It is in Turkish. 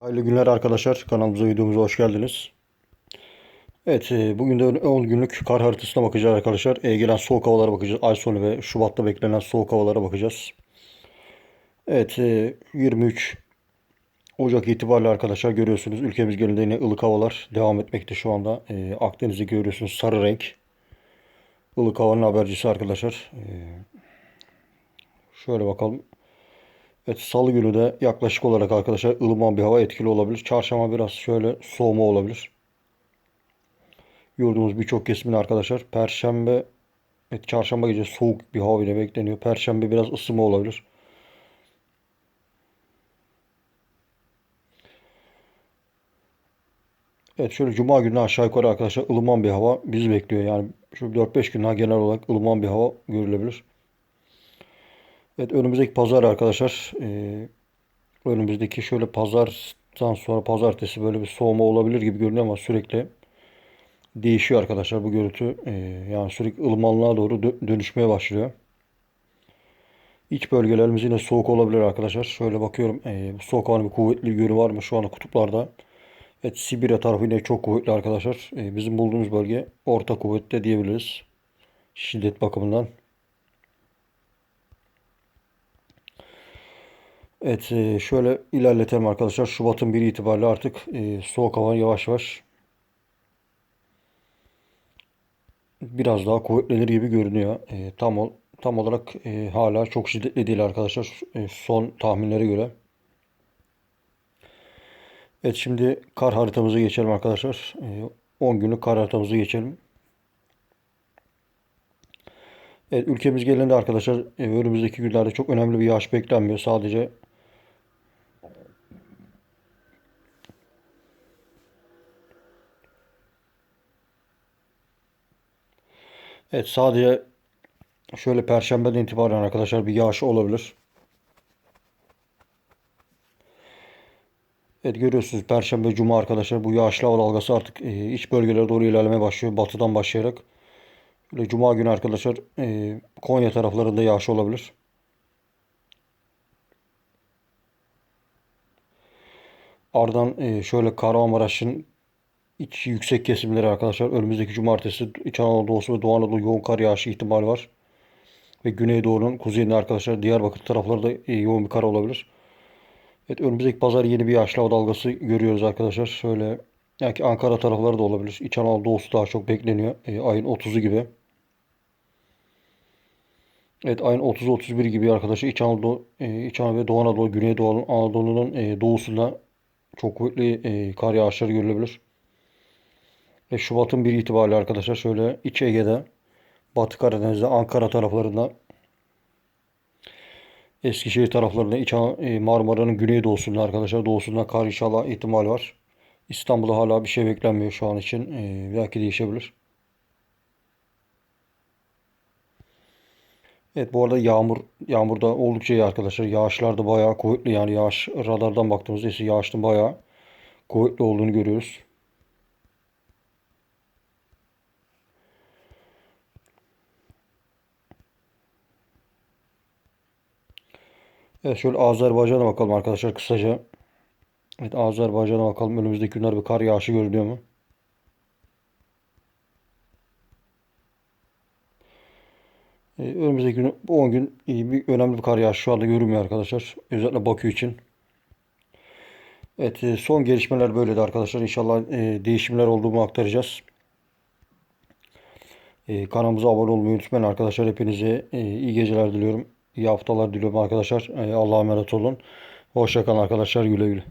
Hayırlı günler arkadaşlar. Kanalımıza videomuza hoş geldiniz. Evet e, bugün de 10 günlük kar haritasına bakacağız arkadaşlar. E, gelen soğuk havalara bakacağız. Ay sonu ve Şubat'ta beklenen soğuk havalara bakacağız. Evet e, 23 Ocak itibariyle arkadaşlar görüyorsunuz ülkemiz genelinde yine ılık havalar devam etmekte şu anda. E, Akdeniz'i görüyorsunuz sarı renk. Ilık havanın habercisi arkadaşlar. E, şöyle bakalım. Evet salı günü de yaklaşık olarak arkadaşlar ılıman bir hava etkili olabilir. Çarşamba biraz şöyle soğuma olabilir. Yurdumuz birçok kesiminde arkadaşlar. Perşembe evet, çarşamba gece soğuk bir hava ile bekleniyor. Perşembe biraz ısınma olabilir. Evet şöyle cuma günü aşağı yukarı arkadaşlar ılıman bir hava bizi bekliyor. Yani şu 4-5 gün daha genel olarak ılıman bir hava görülebilir. Evet önümüzdeki pazar arkadaşlar. E, önümüzdeki şöyle pazardan sonra pazartesi böyle bir soğuma olabilir gibi görünüyor ama sürekli değişiyor arkadaşlar bu görüntü. E, yani sürekli ılımanlığa doğru dö- dönüşmeye başlıyor. İç bölgelerimiz yine soğuk olabilir arkadaşlar. Şöyle bakıyorum. E, bu soğuk bir kuvvetli yönü var mı şu anda kutuplarda? Evet Sibirya tarafı yine çok kuvvetli arkadaşlar. E, bizim bulduğumuz bölge orta kuvvette diyebiliriz. Şiddet bakımından. Evet e, şöyle ilerletelim arkadaşlar. Şubat'ın 1 itibariyle artık e, soğuk hava yavaş yavaş biraz daha kuvvetlenir gibi görünüyor. E, tam ol, tam olarak hala çok şiddetli değil arkadaşlar. Son tahminlere göre. Evet şimdi kar haritamıza geçelim arkadaşlar. E, 10 günlük kar haritamıza geçelim. Evet ülkemiz genelinde arkadaşlar önümüzdeki günlerde çok önemli bir yağış beklenmiyor. Sadece Evet sadece şöyle Perşembeden itibaren arkadaşlar bir yağış olabilir. Evet görüyorsunuz Perşembe Cuma arkadaşlar bu yağışlı hava dalgası artık e, iç bölgelere doğru ilerlemeye başlıyor. Batıdan başlayarak. Böyle Cuma günü arkadaşlar e, Konya taraflarında yağış olabilir. Ardından e, şöyle Kahramanmaraş'ın iç yüksek kesimleri arkadaşlar önümüzdeki cumartesi İç Anadolu Doğusu ve Doğu Anadolu yoğun kar yağışı ihtimali var. Ve Güneydoğu'nun kuzeyinde arkadaşlar Diyarbakır tarafları da e, yoğun bir kar olabilir. Evet önümüzdeki pazar yeni bir yağışlı hava dalgası görüyoruz arkadaşlar. Şöyle yani Ankara tarafları da olabilir. İç Anadolu Doğusu daha çok bekleniyor. E, ayın 30'u gibi. Evet ayın 30-31 gibi arkadaşlar İç Anadolu, e, İç Anadolu ve Doğu Anadolu, Güneydoğu Anadolu'nun e, doğusunda çok kuvvetli e, kar yağışları görülebilir. Ve Şubat'ın bir itibariyle arkadaşlar şöyle İç Ege'de, Batı Karadeniz'de, Ankara taraflarında, Eskişehir taraflarında, İç e, Marmara'nın güneydoğusunda arkadaşlar doğusunda kar inşallah ihtimal var. İstanbul'da hala bir şey beklenmiyor şu an için. E, belki değişebilir. Evet bu arada yağmur yağmur da oldukça iyi arkadaşlar. Yağışlar da bayağı kuvvetli yani yağış radardan baktığımızda ise yağışın bayağı kuvvetli olduğunu görüyoruz. Evet şöyle Azerbaycan'a bakalım arkadaşlar kısaca. Evet Azerbaycan'a bakalım önümüzdeki günler bir kar yağışı görünüyor mu? Ee, önümüzdeki gün, bu 10 gün iyi bir önemli bir kar yağışı şu anda görünmüyor arkadaşlar. Özellikle Bakü için. Evet e, son gelişmeler böyleydi arkadaşlar. İnşallah e, değişimler olduğunu aktaracağız. E, kanalımıza abone olmayı unutmayın arkadaşlar. Hepinize e, iyi geceler diliyorum. İyi haftalar diliyorum arkadaşlar. E, Allah'a emanet olun. Hoşçakalın arkadaşlar. Güle güle.